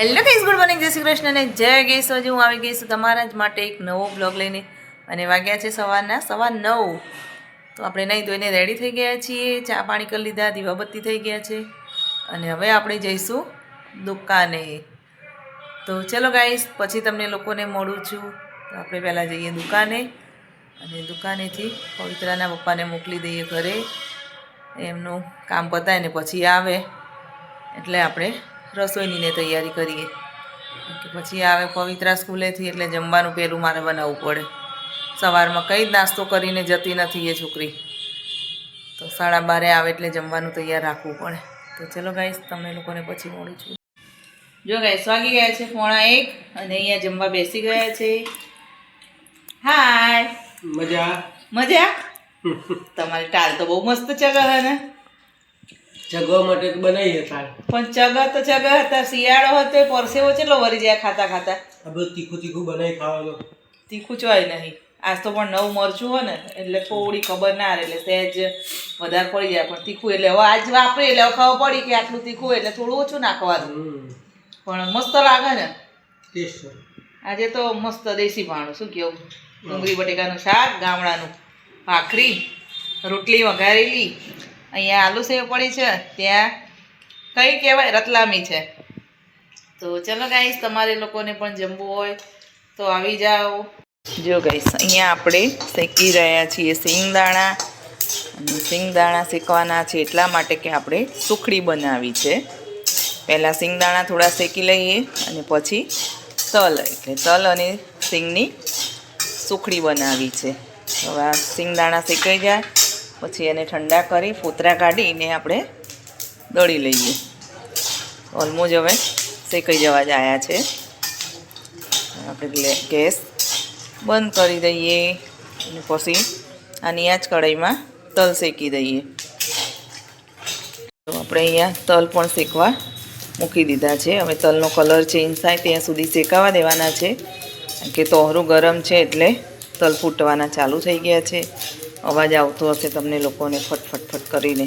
Hello guys good morning જય શ્રી કૃષ્ણ અને જય ગેસ હજી હું આવી ગઈ છું તમારા જ માટે એક નવો બ્લોગ લઈને. અને વાગ્યા છે સવારના, સવા નવ. તો આપણે નહીં ધોઈને રેડી થઈ ગયા છીએ. ચા પાણી કરી લીધા દીવાબત્તી થઈ ગયા છે. અને હવે આપણે જઈશું દુકાને. તો ચલો ગાઈસ પછી તમને લોકોને મળું છું. તો આપણે પહેલાં જઈએ દુકાને. અને દુકાનેથી પવિત્રાના પપ્પાને મોકલી દઈએ ઘરે. એમનું કામ પતાય ને પછી આવે. એટલે આપણે રસોઈની ને તૈયારી કરીએ. પછી આવે પવિત્રા સ્કૂલેથી એટલે જમવાનું પહેલું મારે બનાવવું પડે. સવારમાં કંઈ જ નાસ્તો કરીને જતી નથી એ છોકરી. તો સાડા બારે આવે એટલે જમવાનું તૈયાર રાખવું પડે. તો ચલો ગાઈસ તમને લોકોને પછી મળું છું. જો ગાઈસ વાગી ગયા છે પોણા એક અને અહીંયા જમવા બેસી ગયા છે. હાય. મજા. મજા? તમારી ટાળ તો બહુ મસ્ત છે ને. જગવા માટે બનાવી હતા. પણ ચગા તો ચગા હતા શિયાળો હતો પરસેવો ચેટલો વરી જાય ખાતા ખાતા? હવે તીખું તીખું બનાવી ખાવાનું. તીખું ચોય નહીં. આજ તો પણ નવું મરચું હોય ને એટલે થોડી ખબર ના રહે એટલે સહેજ વધારે પડી જાય. પણ તીખું એટલે હવે આજ વાપરી એટલે હવે ખબર પડી કે આટલું તીખું એટલે થોડું ઓછું નાખવાનું. પણ મસ્ત લાગે ને. આજે તો મસ્ત દેશી ભાણું શું કેવું? ડુંગળી બટેકાનું શાક ગામડાનું ભાખરી રોટલી વઘારેલી અહીંયા આલુ સેવ પડી છે, ત્યાં કઈ કહેવાય, રતલામી છે. તો ચલો ગાઈસ, તમારે લોકોને પણ જમવું હોય તો આવી જાઓ. જો ગાઈસ, અહીંયા આપણે શેકી રહ્યા છીએ સિંગદાણા અને સિંગદાણા શેકવાના છે એટલા માટે કે આપણે સુખડી બનાવી છે. પહેલાં સિંગદાણા થોડા શેકી લઈએ અને પછી તલ, એટલે તલ અને સિંગની સુખડી બનાવી છે. હવે આ સિંગદાણા શેકાઈ જાય. પછી એને ઠંડા કરી ફોતરા કાઢીને આપણે દળી લઈએ. ઓલમોસ્ટ હવે શેકાઈ જવા જ આવ્યા છે. આપણે ગેસ બંધ કરી દઈએ અને પછી આની આ જ કઢાઈમાં તલ શેકી દઈએ. તો આપણે અહીંયા તલ પણ શેકવા મૂકી દીધા છે. હવે તલનો કલર ચેન્જ થાય ત્યાં સુધી શેકાવા દેવાના છે. કે તોહરું ગરમ છે એટલે તલ ફૂટવાના ચાલુ થઈ ગયા છે. અવાજ આવતો હશે તમને લોકોને ફટફટ ફટ કરીને.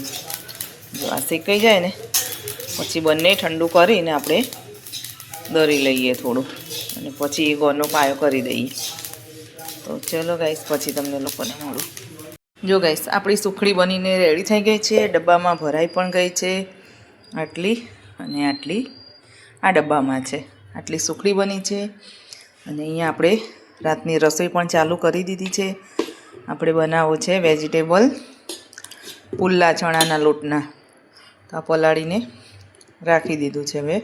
જો આ શેકાઈ જાય ને, પછી બંને ઠંડુ કરીને આપણે દરી લઈએ થોડું. અને પછી એ ગોળનો પાયો કરી દઈએ. તો ચલો ગાઈસ પછી તમને લોકોને મળું. જો ગાઈસ આપણી સુખડી બનીને રેડી થઈ ગઈ છે. ડબ્બામાં ભરાઈ પણ ગઈ છે. આટલી અને આટલી આ ડબ્બામાં છે. આટલી સુખડી બની છે. અને અહીંયા આપણે રાતની રસોઈ પણ ચાલુ કરી દીધી છે. આપણે બનાવવો છે વેજીટેબલ પુલ્લા ચણાના લોટના. તો આ પલાળીને રાખી દીધું છે હવે.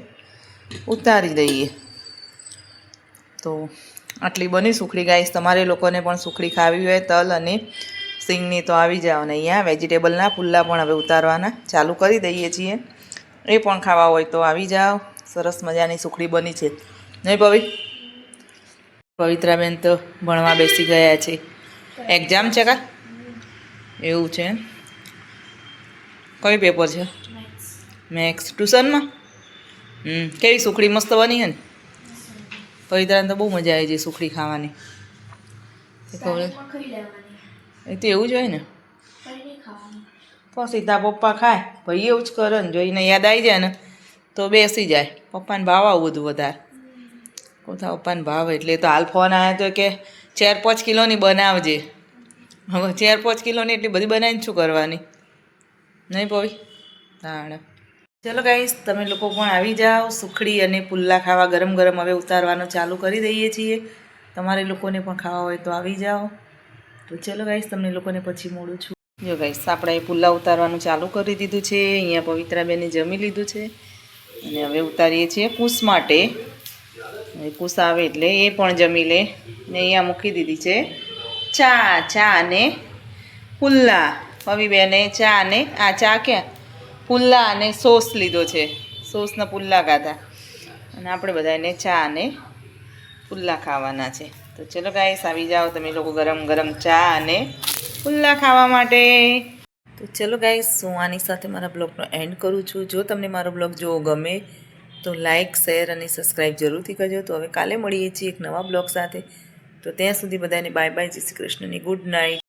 ઉતારી દઈએ. તો આટલી બની સુખડી. ગાઈસ તમારે લોકોને પણ સુખડી ખાવી હોય, તલ અને સિંગની તો આવી જાઓ ને અહીંયા. વેજીટેબલના પુલ્લા પણ હવે ઉતારવાના. ચાલુ કરી દઈએ છીએ. એ પણ ખાવા હોય તો આવી જાઓ. સરસ મજાની સુખડી બની છે. નહીં પવિ પવિત્રાબેન તો ભણવા બેસી ગયા છે. એક્ઝામ છે કા? એવું છે કયું પેપર છે? મેક્સ ટ્યુશનમાં હમ, કેવી સુખડી મસ્ત બની છે ને? પવિત્રાને તો બહુ મજા આવી જાય સુખડી ખાવાની. એ તો એવું જ હોય ને? પછી તા પપ્પા ખાય. ભાઈ એવું જ કરે ને, જોઈને યાદ આવી જાય ને, તો બેસી જાય. પપ્પાને ભાવ આવું બધું વધારે. કોથા પપ્પાને ભાવ એટલે તો હાલ ફોન આવ્યા તો કે ચાર પાંચ કિલોની બનાવજે. હવે ચાર પાંચ કિલોની એટલી બધી બનાવીને શું કરવાની? નહીં પવી તાણે. ચલો ગાઈસ તમે લોકો પણ આવી જાઓ, સુખડી અને પુલ્લા ખાવા ગરમ ગરમ હવે ઉતારવાનું ચાલુ કરી દઈએ છીએ. તમારે લોકોને પણ ખાવા હોય તો આવી જાઓ. તો ચલો ગાઈસ તમને લોકોને પછી મોડું છું. જો ગાઈશ આપણે પુલ્લા ઉતારવાનું ચાલુ કરી દીધું છે. અહીંયા પવિત્રાબેને જમી લીધું છે. અને હવે ઉતારીએ છીએ કુશ માટે. હવે આવે એટલે એ પણ જમી લે. ને અહીંયા મૂકી દીધી છે. ચા ચા અને પુલ્લા. પવીબેને ચા અને, આ ચા ક્યાં? પુલ્લા અને સોસ લીધો છે. સોસના પુલ્લા ખાધા. અને આપણે બધાને ચા અને પુલ્લા ખાવાના છે. તો ચલો ગાઈસ આવી જાઓ તમે લોકો ગરમ ગરમ ચા અને પુલ્લા ખાવા માટે. તો ચલો ગાઈસ હું આની સાથે મારા બ્લોગનો એન્ડ કરું છું. જો તમને મારો બ્લોગ જોવો ગમે તો લાઇક શેર અને સબસ્ક્રાઈબ જરૂરથી કરજો. તો હવે કાલે મળીએ છીએ એક નવા બ્લોગ સાથે. તો ત્યાં સુધી બધાને બાય બાય જય શ્રી કૃષ્ણની ગુડ નાઇટ